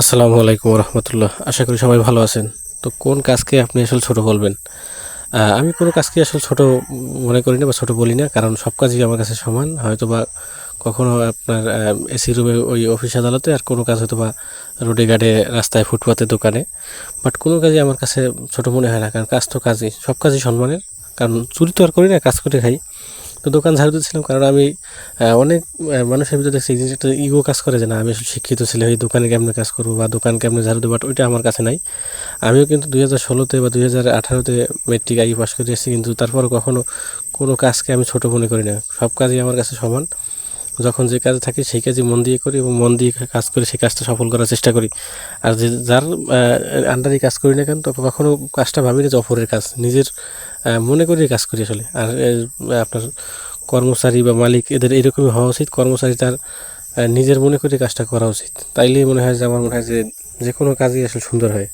আসসালামু আলাইকুম রহমতুল্লাহ আশা করি সবাই ভালো আছেন। তো কোন কাজকে আপনি আসলে ছোট বলবেন? আমি কোনো কাজকে আসলে ছোট মনে করি না বা ছোট বলি না, কারণ সব কাজই আমার কাছে সমান। হয়তো বা কখনো আপনার এসি রুমে ওই অফিস আদালতে আর কোনো কাজ হয়তো বা রোডে ঘাটে রাস্তায় ফুটপাতে দোকানে। বাট কোনো কাজই আমার কাছে ছোট মনে হয় না, কারণ কাজ তো কাজই, সব কাজই সম্মানের। কারণ চুরি তো আর করি না, কাজ করে খাই। তো দোকান ঝাড়ু দিচ্ছিলাম কারণ আমি অনেক মানুষের ভিতরে দেখছি যে একটা ইগো কাজ করে যে না, আমি আসলে শিক্ষিত ছেলে ওই দোকানে কেমনে কাজ করব বা দোকান কেমনে ঝাড়ু দেবো বাট ওইটা আমার কাছে নাই। আমিও কিন্তু দুই হাজার ষোলোতে বা দুই হাজার আঠারোতে মেট্রিক আই পাস করে এসেছি, কিন্তু তারপরও কখনও কোনো কাজকে আমি ছোটো মনে করি না। সব কাজই আমার কাছে সমান। যখন যে কাজে থাকি, সেই কাজই মন দিয়ে করি এবং মন দিয়ে কাজ করে সেই কাজটা সফল করার চেষ্টা করি। আর যে যার আন্ডারে কাজ করি না কেন তবে কখনো কাজটা ভাবি না যে অপরের কাজ, নিজের মনে করে কাজ করি আসলে। আর আপনার কর্মচারী বা মালিক এদের এরকমই হওয়া উচিত, কর্মচারী তার নিজের মনে করে কাজটা করা উচিত। তাইলেই মনে হয় যে, আমার মনে হয় যে যে কোনো কাজই আসলে সুন্দর হয়।